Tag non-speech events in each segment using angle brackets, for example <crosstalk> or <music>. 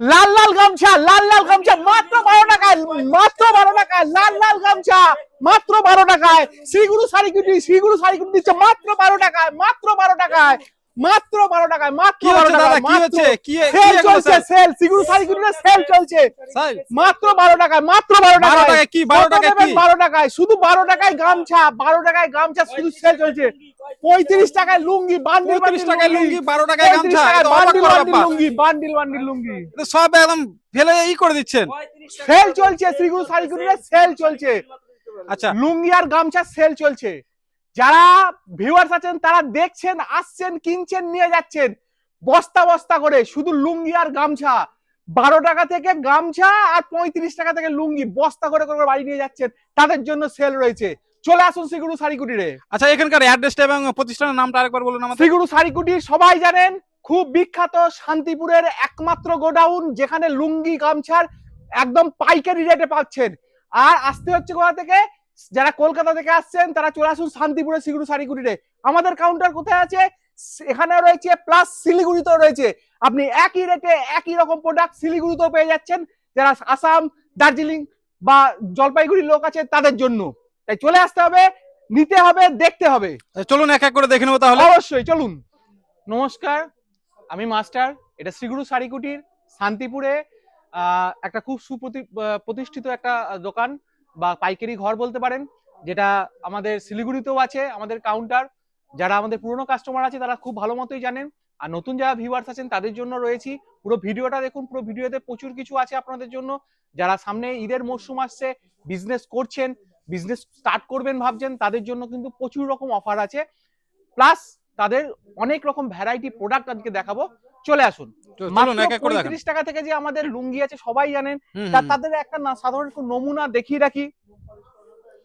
লাল লাল গামছা লাল লাল গামছা মাত্র বারো টাকায় মাত্র বারো টাকায় লাল লাল গামছা মাত্র বারো টাকায়। শ্রীগুরু শাড়ি কুটি শ্রীগুরু শাড়ি কুটি দিচ্ছে মাত্র বারো টাকায় মাত্র বারো টাকায় মাত্র বারো টাকায় মাত্র বারো টাকায় সেল চলছে সেল শ্রীগুরু শাড়ি কুটিতে সেল চলছে। মাত্র বারো টাকায় মাত্র বারো কি? টাকায় বারো টাকায়? শুধু বারো টাকায় গামছা বারো টাকায় গামছা শুধু সেল চলছে। পঁয়ত্রিশ টাকায় লুঙ্গি বান্ডিল পঁয়ত্রিশ টাকায় লুঙ্গি। বারো টাকায় গামছা bundle bundle lungi bundle bundle lungi. সব একদম ফেলে ই করে দিচ্ছেন। সেল চলছে শ্রীগুরু সেল চলছে। আচ্ছা। লুঙ্গি আর গামছা সেল চলছে। যারা ভিউয়ার্স আছেন তারা দেখছেন আসছেন কিনছেন নিয়ে যাচ্ছেন বস্তা বস্তা করে শুধু লুঙ্গি আর গামছা। বারো টাকা থেকে গামছা আর পঁয়ত্রিশ টাকা থেকে লুঙ্গি বস্তা করে করে বাড়ি নিয়ে যাচ্ছেন তাদের জন্য সেল রয়েছে। চলে আসুন শ্রীগুরু শাড়ি কুটিরে আচ্ছা এখানকার অ্যাড্রেসটা এবং প্রতিষ্ঠানের নামটা আরেকবার বলুন আমাদের। শ্রীগুরু শাড়ি কুটির সবাই জানেন খুব বিখ্যাত শান্তিপুরের একমাত্র গোডাউন যেখানে লুঙ্গি গামছার একদম পাইকারি রেটে পাচ্ছেন। আর আসতে হচ্ছে কোথা থেকে? যারা কলকাতা থেকে আসছেন তারা চলে আসুন শান্তিপুরের শ্রীগুরু শাড়ি কুটিরে আমাদের কাউন্টার কোথায় আছে? এখানে রয়েছে প্লাস শিলিগুড়িতেও রয়েছে। আপনি একই রেটে একই রকম প্রোডাক্ট শিলিগুড়িতেও পেয়ে যাচ্ছেন। যারা আসাম দার্জিলিং বা জলপাইগুড়ির লোক আছে তাদের জন্য। তাই চলে আসতে হবে নিতে হবে দেখতে হবে। চলুন এক এক করে দেখে নেব তাহলে। অবশ্যই চলুন। নমস্কার আমি মাস্টার এটা শ্রীগুরু শাড়ি কুটির শান্তিপুরে একটা খুব সুপ্রতি প্রতিষ্ঠিত একটা দোকান বা পাইকারি ঘর বলতে পারেন যেটা আমাদের শিলিগুড়িতেও আছে আমাদের কাউন্টার। যারা আমাদের পুরনো কাস্টমার আছে তারা খুব ভালো মতোই জানেন। আর নতুন যারা ভিউয়ার্স আছেন তাদের জন্য রয়েছি। পুরো ভিডিওটা দেখুন পুরো ভিডিওতে প্রচুর কিছু আছে আপনাদের জন্য। যারা সামনে ঈদের মরশুম আসছে বিজনেস করছেন বিজনেস স্টার্ট করবেন ভাবছেন তাদের জন্য কিন্তু প্রচুর রকম অফার আছে। প্লাস তাদের অনেক রকম ভ্যারাইটি প্রোডাক্ট আজকে দেখাবো। চলে আসুন। পঁয়ত্রিশ টাকা থেকে যে আমাদের লুঙ্গি আছে সবাই জানেন তাদের একটা না সাধারণ নমুনা দেখিয়ে রাখি।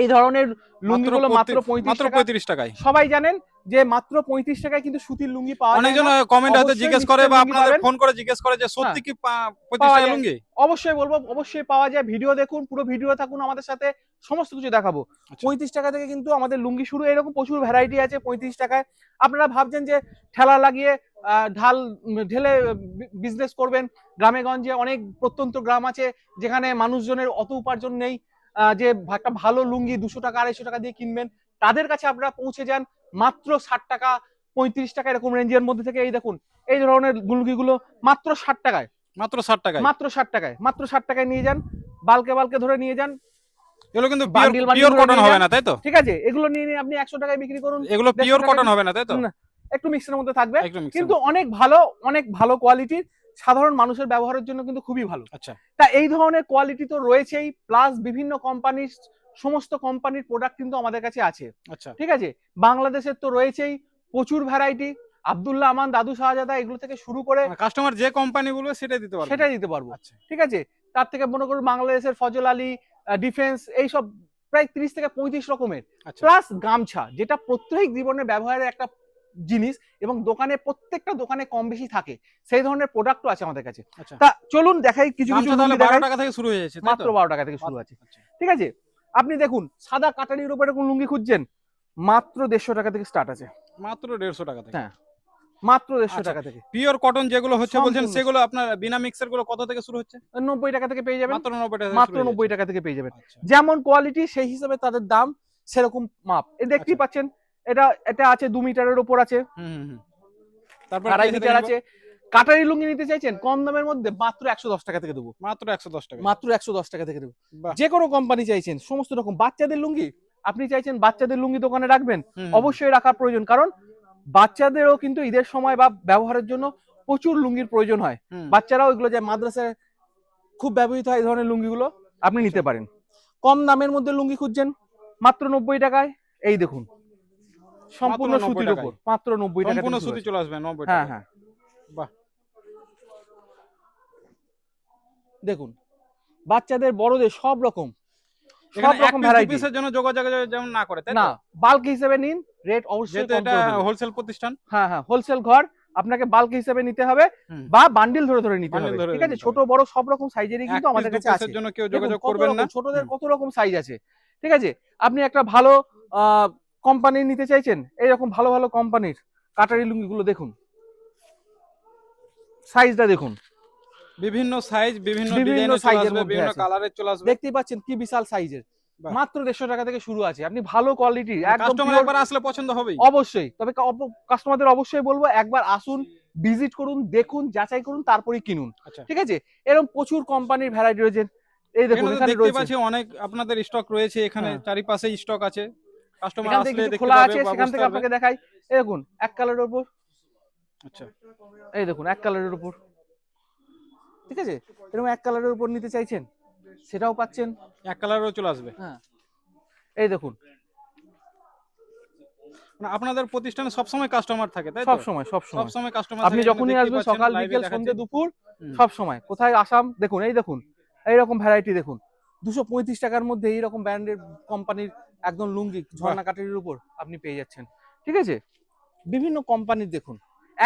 এই ধরনের লুঙ্গিগুলো মাত্র পঁয়ত্রিশ টাকায়। সবাই জানেন যে মাত্র পঁয়ত্রিশ টাকায় কিন্তু সুতির লুঙ্গি পাওয়া যায় অনেকজন কমেন্ট হয়তো জিজ্ঞেস করে বা আপনাদের ফোন করে জিজ্ঞেস করে যে সত্যি কি পঁয়ত্রিশ টাকা লুঙ্গি? অবশ্যই বলব অবশ্যই পাওয়া যায়। ভিডিও দেখুন পুরো ভিডিও থাকুন আমাদের সাথে সমস্ত কিছু দেখাবো। আচ্ছা। পঁয়ত্রিশ টাকা থেকে কিন্তু আমাদের লুঙ্গি শুরু এরকম প্রচুর ভ্যারাইটি আছে পঁয়ত্রিশ টাকায়। আপনারা ভাবছেন যে ঠেলা লাগিয়ে আহ, ঢাল ঢেলে বিজনেস করবেন। গ্রামে গঞ্জে অনেক প্রত্যন্ত গ্রাম আছে যেখানে মানুষজনের অত উপার্জন নেই আহ, যে একটা ভালো লুঙ্গি দুশো টাকা আড়াইশো টাকা দিয়ে কিনবেন তাদের কাছে আপনারা পৌঁছে যান। মাত্র ষাট টাকা পঁয়ত্রিশ টাকা এরকম রেঞ্জের মধ্যে থেকে এই দেখুন এই ধরনের লুঙ্গিগুলো মাত্র ষাট টাকায়। মাত্র ষাট টাকায়? মাত্র ষাট টাকায় মাত্র ষাট টাকায় নিয়ে যান বালকে বালকে ধরে নিয়ে যান। এগুলো কিন্তু বান্ডিল বান্ডিল পিওর কটন হবে না তাই তো? ঠিক আছে এগুলো নিয়ে নিয়ে আপনি একশো টাকায় বিক্রি করুন এগুলো পিওর কটন হবে না তাই তো? একটু মিক্সের মধ্যে থাকবে। কিন্তু অনেক ভালো অনেক ভালো কোয়ালিটির সাধারণ মানুষের ব্যবহারের জন্য কিন্তু খুবই ভালো। আচ্ছা। তা এই ধরনের কোয়ালিটি তো রয়েছেই প্লাস বিভিন্ন কোম্পানির সমস্ত কোম্পানির প্রোডাক্ট কিন্তু আমাদের কাছে আছে। আচ্ছা। ঠিক আছে? বাংলাদেশের তো রয়েছেই প্রচুর ভ্যারাইটি আব্দুল্লাহ আমান দাদু শাহজাদা এগুলো থেকে শুরু করে কাস্টমার যে কোম্পানি বলবে সেটাই দিতে পারবে। সেটাই দিতে পারব। আচ্ছা। ঠিক আছে? তার থেকে মনে করুন বাংলাদেশের ফজল আলী ডিফেন্স এইসব প্রায় ত্রিশ থেকে পঁয়ত্রিশ রকমের। আচ্ছা। প্লাস গামছা যেটা প্রত্যেক জীবনে ব্যবহারের একটা জিনিস এবং দোকানে প্রত্যেকটা দোকানে কম বেশি থাকে। সেই ধরনের প্রোডাক্টও আছে আমাদের কাছে। আচ্ছা। তা চলুন দেখাই কিছু কিছু। টাকা থেকে শুরু হয়েছে মাত্র? বারো টাকা থেকে শুরু আছে। আচ্ছা। ঠিক আছে? আপনি দেখুন সাদা কাটারির উপরে কোন লুঙ্গি খুঁজছেন? মাত্র দেড়শো টাকা থেকে স্টার্ট আছে। মাত্র দেড়শো টাকা থেকে? হ্যাঁ, মাত্র দেড়শো আচ্ছা। টাকা থেকে। পিওর কটন যেগুলো হচ্ছে বলছেন সেগুলো আপনার বিনা মিক্সেরগুলো কত থেকে শুরু হচ্ছে? নব্বই টাকা থেকে পেয়ে যাবেন। মাত্র নব্বই টাকা মাত্র নব্বই টাকা থেকে পেয়ে যাবেন। আচ্ছা। যেমন কোয়ালিটি সেই হিসাবে তাদের দাম সেরকম মাপ। এ দেখতেই আচ্ছা। পাচ্ছেন এটা এটা আছে দু মিটারের উপর আছে। হুম হুম, হুম। তারপর আড়াই মিটার আছে। কাটারি লুঙ্গি নিতে চাইছেন কম দামের মধ্যে মাত্র একশো দশ টাকা থেকে দেবো। মাত্র একশো দশ টাকা। মাত্র একশো দশ টাকা থেকে দেবো। যে কোনো কোম্পানি চাইছেন সমস্ত রকম বাচ্চাদের লুঙ্গি আপনি চাইছেন বাচ্চাদের লুঙ্গি দোকানে রাখবেন অবশ্যই রাখার প্রয়োজন কারণ বাচ্চাদেরও কিন্তু ঈদের সময় বা ব্যবহারের জন্য প্রচুর লুঙ্গির প্রয়োজন হয়। বাচ্চারাও এগুলো যায় মাদ্রাসায় খুব ব্যবহৃত হয় এই ধরনের লুঙ্গিগুলো আপনি নিতে পারেন। কম দামের মধ্যে লুঙ্গি খুঁজছেন মাত্র নব্বই টাকায় এই দেখুন। সম্পূর্ণ সুতির উপর মাত্র নব্বই টাকা সুতি চলে আসবে নব্বই হ্যাঁ হ্যাঁ। বাহ। দেখুন বাচ্চাদের বড়দের সব রকম সব রকম ভ্যারাইটি পিসের জন্য যোগাযোগ যেমন না করে তাই না না বাল্ক হিসেবে নিন রেট অবশ্যই এটা হোলসেল প্রতিষ্ঠান। হ্যাঁ হ্যাঁ হোলসেল ঘর আপনাকে বাল্ক হিসেবে নিতে হবে বা বান্ডিল ধরে ধরে নিতে হবে ঠিক আছে? ছোট বড় সব রকম সাইজেরই কিন্তু আমাদের কাছে আছে। জন্য কেউ যোগাযোগ করবেন না? ছোটদের কত রকম সাইজ আছে ঠিক আছে? আপনি একটা ভালো কোম্পানি নিতে চাইছেন এইরকম ভালো ভালো কোম্পানির কাটারি লুঙ্গিগুলো দেখুন। সাইজটা দেখুন। বিভিন্ন সাইজ বিভিন্ন বিভিন্ন এর বিভিন্ন কালারের চলে আসবে। দেখতেই পাচ্ছেন কি বিশাল সাইজের মাত্র দেড়শো টাকা থেকে শুরু আছে। আপনি ভালো কোয়ালিটি কাস্টমার একবার আসলে পছন্দ হবে অবশ্যই। তবে কাস্টমারদের অবশ্যই বলব একবার আসুন ভিজিট করুন দেখুন যাচাই করুন তারপরেই কিনুন। আচ্ছা। ঠিক আছে? এরকম প্রচুর কোম্পানির ভ্যারাইটি রয়েছে। এই দেখুন এখানে রয়েছে। অনেক আপনাদের স্টক রয়েছে। এখানে হ্যাঁ। চারিপাশে স্টক আছে। কাস্টমার আসলে দেখতে খোলা আছে সেখান থেকে আপনাকে দেখাই। এই দেখুন এক কালারের উপর। আচ্ছা। এই দেখুন এক কালারের উপর। ঠিক আছে? এরকম এক কালারের উপর নিতে চাইছেন সেটাও পাচ্ছেন। এক কালারও চলে আসবে। হ্যাঁ। এই দেখুন। মানে আপনাদের প্রতিষ্ঠানে সবসময় কাস্টমার থাকে তাই তো? সব সময় সব সময় সব সময় কাস্টমার আপনি যখনই আসবেন সকাল বিকেল সন্ধ্যে দুপুর সব সময় কোথায় আসাম? দেখুন এই দেখুন এইরকম ভ্যারাইটি দেখুন। দুশো পঁয়ত্রিশ টাকার মধ্যে এইরকম ব্র্যান্ডের কোম্পানির একদম লুঙ্গি ঝর্ণা কাটারির উপর আপনি পেয়ে যাচ্ছেন। ঠিক আছে? বিভিন্ন কোম্পানির দেখুন।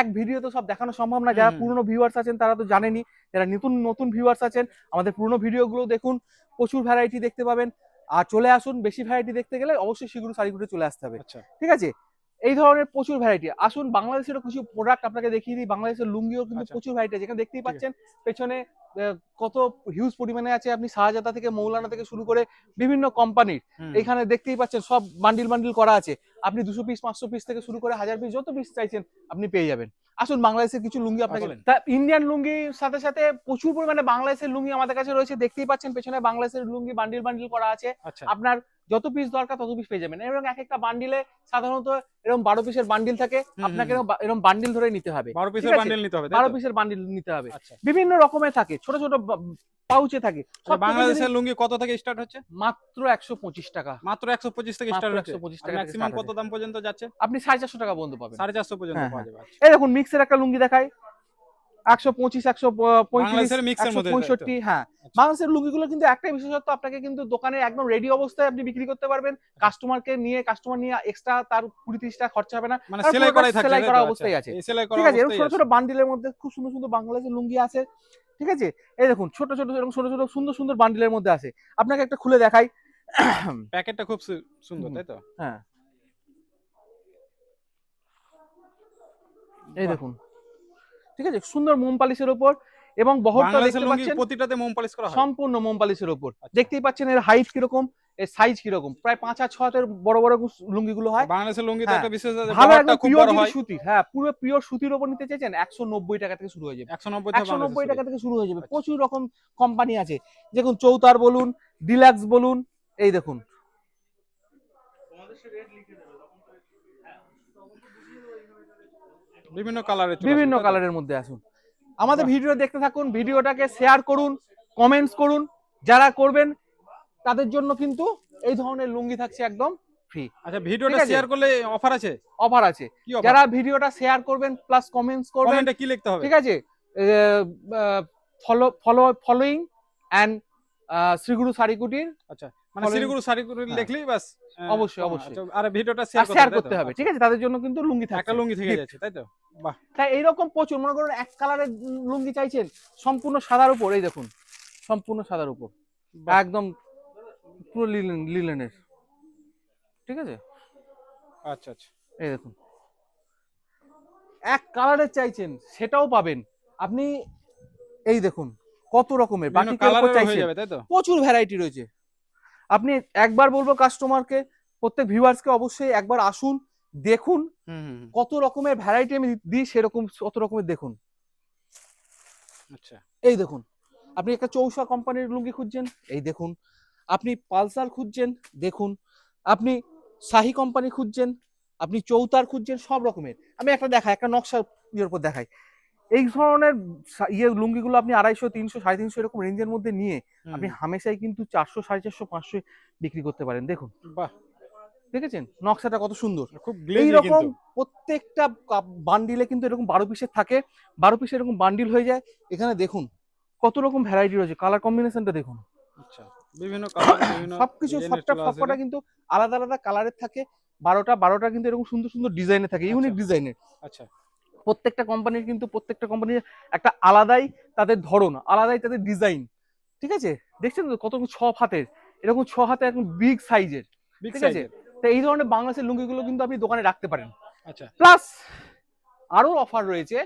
এক ভিডিও তো সব দেখানো সম্ভব না। যারা। পুরনো ভিউয়ার্স আছেন তারা তো জানেনি। যারা নতুন নতুন ভিউয়ার্স আছেন আমাদের পুরনো ভিডিওগুলো দেখুন প্রচুর ভ্যারাইটি দেখতে পাবেন। আর চলে আসুন বেশি ভ্যারাইটি দেখতে গেলে অবশ্যই শিগুরু শাড়িগুলো চলে আসতে হবে। আচ্ছা। ঠিক আছে? এই ধরনের প্রচুর ভ্যারাইটি আসুন বাংলাদেশেরও কিছু প্রোডাক্ট আপনাকে দেখিয়ে দিই। বাংলাদেশের লুঙ্গিও কিন্তু আচ্ছা। প্রচুর ভ্যারাইটি এখানে দেখতেই পাচ্ছেন পেছনে কত হিউজ পরিমাণে আছে আপনি শাহজাদা থেকে মৌলানা থেকে শুরু করে বিভিন্ন কোম্পানির এখানে দেখতেই পাচ্ছেন সব বান্ডিল বান্ডিল করা আছে। আপনি দুশো পিস পাঁচশো পিস থেকে শুরু করে হাজার পিস যত পিস চাইছেন আপনি পেয়ে যাবেন। আসুন বাংলাদেশের কিছু লুঙ্গি আপনাকে তা ইন্ডিয়ান লুঙ্গির সাথে সাথে প্রচুর পরিমাণে বাংলাদেশের লুঙ্গি আমাদের কাছে রয়েছে। দেখতেই পাচ্ছেন পেছনে বাংলাদেশের লুঙ্গি বান্ডিল বান্ডিল করা আছে। আচ্ছা। আপনার যত পিস দরকার তত পিস পেয়ে যাবেন। এবং এক একটা বান্ডিলে সাধারণত এরকম বারো পিসের বান্ডিল থাকে আপনাকে এরকম বান্ডিল ধরে নিতে হবে। বারো পিসের। বান্ডেল নিতে হবে বারো পিসের বান্ডিল নিতে হবে। আচ্ছা। বিভিন্ন রকমের থাকে ছোট ছোট পাউচে থাকে। আচ্ছা, বাংলাদেশের লুঙ্গি কত থেকে স্টার্ট হচ্ছে? মাত্র একশো পঁচিশ টাকা। মাত্র একশো পঁচিশ থেকে স্টার্ট হচ্ছে। 125 টাকা ম্যাক্সিমাম কত দাম পর্যন্ত যাচ্ছে? আপনি সাড়ে চারশো টাকা পর্যন্ত পাবেন। সাড়ে চারশো পর্যন্ত হ্যাঁ, পাওয়া যাবে আচ্ছা। এই দেখুন মিক্সের একটা লুঙ্গি দেখায় একশো পঁচিশ একশো? পঁয়ষট্টি হ্যাঁ। বাংলাদেশের লুঙ্গিগুলো কিন্তু একটাই বিশেষত্ব আপনাকে কিন্তু দোকানে একদম রেডি অবস্থায় আপনি বিক্রি করতে পারবেন। কাস্টমারকে নিয়ে কাস্টমার নিয়ে এক্সট্রা তার কুড়ি তিরিশ টাকা খরচা হবে না। মানে সেলাই করা অবস্থায় আছে। এই সেলাই করা ঠিক আছে এরকম ছোট ছোট বান্ডিলের মধ্যে খুব সুন্দর সুন্দর বাংলাদেশের লুঙ্গি আছে। ঠিক আছে? এই দেখুন ছোট ছোট এরকম ছোট ছোট সুন্দর সুন্দর বান্ডিলের মধ্যে আছে। আপনাকে একটা খুলে দেখাই। <coughs> প্যাকেটটা খুব সুন্দর তাই তো? হ্যাঁ। এই দেখুন। ঠিক আছে? সুন্দর মোম পালিশের উপর এবং বহরটা দেখতে পাচ্ছেন প্রতিটাতে মোম পালিশ করা সম্পূর্ণ মোম পালিশের উপর আচ্ছা। দেখতেই পাচ্ছেন এর হাইট কীরকম এর সাইজ কীরকম। প্রায় পাঁচ আর ছ হাতের বড় বড় লুঙ্গিগুলো হয়। বাংলাদেশের লুঙ্গিতে হ্যাঁ। একটা বিশেষ আছে, ভালো খুব পিওর হয়। সুতির হ্যাঁ পুরো পিওর সুতির উপর নিতে চাইছেন একশো নব্বই টাকা থেকে শুরু হয়ে যাবে। একশো নব্বই একশো নব্বই টাকা থেকে শুরু হয়ে যাবে। আচ্ছা। প্রচুর রকম কোম্পানি আছে। দেখুন চৌতার বলুন ডিলাক্স বলুন এই দেখুন। বিভিন্ন কালারের বিভিন্ন কালারের মধ্যে আসুন। আমাদের ভিডিও দেখতে থাকুন ভিডিওটাকে শেয়ার করুন কমেন্টস করুন। যারা করবেন তাদের জন্য কিন্তু এই ধরনের লুঙ্গি থাকছে একদম ফ্রি আচ্ছা ভিডিওটা শেয়ার করলে অফার আছে? অফার আছে। যারা ভিডিওটা শেয়ার করবেন প্লাস কমেন্টস করবেন কমেন্টে কি লিখতে হবে? ঠিক আছে? Follow follow following and Shriguru সারিকুটির আচ্ছা। মানে শিলিগুড়ি শাড়ি হ্যাঁ। লিখলেই বাস অবশ্যই, অবশ্যই। আচ্ছা, আর ভিডিওটা শেয়ার করতে হবে ঠিক আছে? তাদের জন্য কিন্তু লুঙ্গি একটা লুঙ্গি থেকে যাচ্ছে তাই তো? বাহ। তাই এইরকম প্রচুর মনে করুন এক কালারের লুঙ্গি চাইছেন সম্পূর্ণ সাদার উপর এই দেখুন সম্পূর্ণ সাদার উপর। একদম পুরো লিলেন লিলেনের ঠিক আছে? আচ্ছা আচ্ছা। এই দেখুন। এক কালারের চাইছেন সেটাও পাবেন। আপনি এই দেখুন কত রকমের চাইছেন। তো? প্রচুর ভ্যারাইটি রয়েছে। আপনি একবার বলব কাস্টমারকে প্রত্যেক ভিউয়ার্সকে অবশ্যই একবার আসুন দেখুন। কত রকমের ভ্যারাইটি আমি দিই সেরকম কত রকমের দেখুন। আচ্ছা। এই দেখুন আপনি একটা চৌসা কোম্পানির লুঙ্গি খুঁজছেন এই দেখুন। আপনি পালসার খুঁজছেন দেখুন। আপনি শাহি কোম্পানি খুঁজছেন আপনি চৌতার খুঁজছেন সব রকমের। আমি একটা দেখাই একটা নকশা ইয়ের উপর দেখাই। এই ধরনের ইয়ে লুঙ্গিগুলো আপনি আড়াইশো তিনশো সাড়ে তিনশো এরকম রেঞ্জের মধ্যে নিয়ে আপনি হামেশাই কিন্তু চারশো সাড়ে চারশো পাঁচশো বিক্রি করতে পারেন। দেখুন। বাহ। দেখেছেন? নকশাটা কত সুন্দর। খুব এইরকম প্রত্যেকটা বান্ডিলে কিন্তু এরকম বারো পিসের থাকে। বারো পিসের এরকম বান্ডিল হয়ে যায়। এখানে দেখুন কত রকম ভ্যারাইটি রয়েছে। কালার কম্বিনেশনটা দেখুন। আচ্ছা বিভিন্ন <coughs> সবকিছু ডিজাইনের সবটা সবকটা কিন্তু আলাদা আলাদা কালারের থাকে। বারোটা বারোটা কিন্তু এরকম সুন্দর সুন্দর ডিজাইনে থাকে। ইউনিক। ডিজাইনের আচ্ছা। প্রত্যেকটা কোম্পানির কিন্তু প্রত্যেকটা কোম্পানির একটা আলাদাই তাদের ধরন আলাদাই তাদের ডিজাইন ঠিক আছে? দেখছেন তো কত ছ হাতের এরকম ছ হাতে একদম বিগ সাইজের ঠিক আছে? তো এই ধরনের বাংলাদেশের লুঙ্গিগুলো কিন্তু আপনি দোকানে রাখতে পারেন। আচ্ছা। প্লাস আরও অফার রয়েছে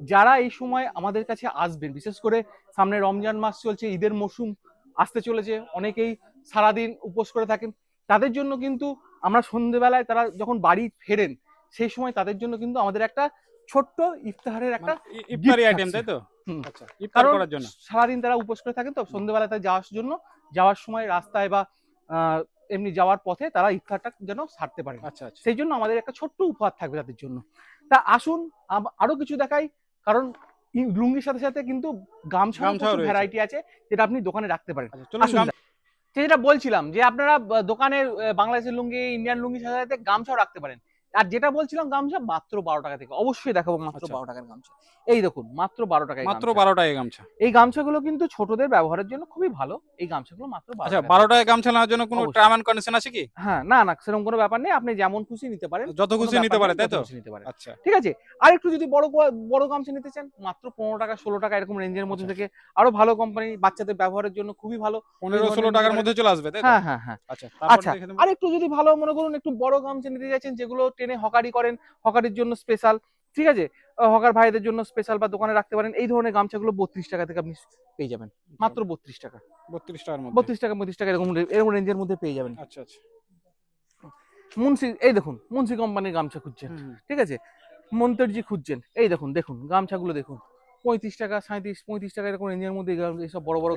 যারা এই সময় আমাদের কাছে আসবেন বিশেষ করে সামনে রমজান মাস চলছে ঈদের মৌসুম আসতে চলেছে অনেকেই সারাদিন উপোস করে থাকেন তাদের জন্য কিন্তু আমরা সন্ধেবেলায় তারা যখন বাড়ি ফেরেন সেই সময় তাদের জন্য কিন্তু আমাদের একটা ছোট্ট ইফতারের একটা মানে ইফতারি আইটেম তাই তো? আচ্ছা ইফতার করার জন্য। সারাদিন তারা উপোস করে থাকেন তো সন্ধ্যেবেলা তারা যাওয়ার জন্য যাওয়ার সময় রাস্তায় বা এমনি যাওয়ার পথে তারা ইফতারটা যেন সারতে পারে আচ্ছা আচ্ছা। সেই জন্য আমাদের একটা ছোট্ট উপহার থাকবে তাদের জন্য। তা আসুন আরও কিছু দেখাই কারণ লুঙ্গির সাথে সাথে কিন্তু গামছা। ভ্যারাইটি আছে যেটা আপনি দোকানে রাখতে পারেন। আচ্ছা যেটা বলছিলাম যে আপনারা দোকানে বাংলাদেশের লুঙ্গি ইন্ডিয়ান লুঙ্গির সাথে সাথে গামছাও রাখতে পারেন। আর যেটা বলছিলাম গামছা মাত্র বারো টাকা থেকে। অবশ্যই দেখাবো মাত্র আচ্ছা। বারো টাকার গামছা। এই দেখুন মাত্র বারো টাকায় মাত্র। বারো টাকায় গামছা। এই গামছাগুলো কিন্তু ছোটদের ব্যবহারের জন্য খুবই ভালো। এই গামছাগুলো মাত্র বারো আচ্ছা টাকা। বারো গামছা নেওয়ার জন্য কোনো টার্ম অ্যান্ড কন্ডিশন আছে কি? হ্যাঁ না না সেরকম কোনো ব্যাপার নেই। আপনি যেমন খুশি নিতে পারেন যত খুশি নিতে ব্যাপার পারে তাই তো? নিতে পারেন। আচ্ছা। ঠিক আছে আর একটু যদি বড় বড় গামছা নিতে চান মাত্র পনেরো টাকা ষোলো টাকা এরকম রেঞ্জের মধ্যে আচ্ছা। থেকে আরও ভালো কোম্পানি বাচ্চাদের ব্যবহারের জন্য খুবই ভালো। পনেরো ষোলো টাকার মধ্যে চলে আসবে তাই তো? হ্যাঁ হ্যাঁ হ্যাঁ। আচ্ছা আচ্ছা আর একটু যদি ভালো মনে করুন একটু বড় গামছা নিতে চাইছেন যেগুলো ট্রেনে হকারি করেন হকারির জন্য স্পেশাল ঠিক আছে? হকার ভাইদের জন্য স্পেশাল বা দোকানে রাখতে পারেন এই ধরনের গামছাগুলো বত্রিশ টাকা থেকে আপনি পেয়ে যাবেন। মাত্র বত্রিশ টাকা। বত্রিশ টাকার মধ্যে? বত্রিশ টাকা বত্রিশ টাকা এরকম এরকম রেঞ্জের মধ্যে পেয়ে যাবেন। আচ্ছা আচ্ছা। মুন্সি এই দেখুন মুন্সি কোম্পানির গামছা খুঁজছেন। ঠিক আছে? মন্তর্জি খুঁজছেন এই দেখুন দেখুন গামছাগুলো দেখুন। পঁয়ত্রিশ টাকা সাঁত্রিশ পঁয়ত্রিশ টাকা এরকম রেঞ্জের মধ্যে এইসব বড় বড়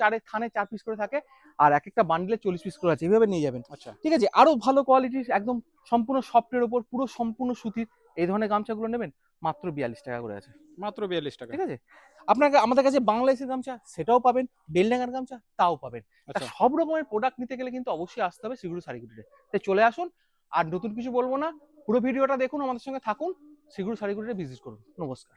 চারে থানে চার পিস করে থাকে আর এক একটা বান্ডিলে চল্লিশ পিস করে আছে। এইভাবে নিয়ে যাবেন। আচ্ছা। ঠিক আছে? আরও ভালো কোয়ালিটির একদম সম্পূর্ণ সফটের উপর পুরো সম্পূর্ণ সুতির এই ধরনের গামছাগুলো নেবেন মাত্র বিয়াল্লিশ টাকা করে আছে। মাত্র বিয়াল্লিশ টাকা। ঠিক আছে? আপনাকে আমাদের কাছে বাংলাদেশের গামছা সেটাও পাবেন বেলডাঙ্গার গামছা তাও পাবেন। আচ্ছা। সব রকমের প্রোডাক্ট নিতে গেলে কিন্তু অবশ্যই আসতে হবে সিগুরু শাড়িগুটিতে তাই চলে আসুন আর নতুন কিছু বলব না। পুরো ভিডিওটা দেখুন আমাদের সঙ্গে থাকুন। সিগুরু শাড়িগুটিতে ভিজিট করুন। নমস্কার।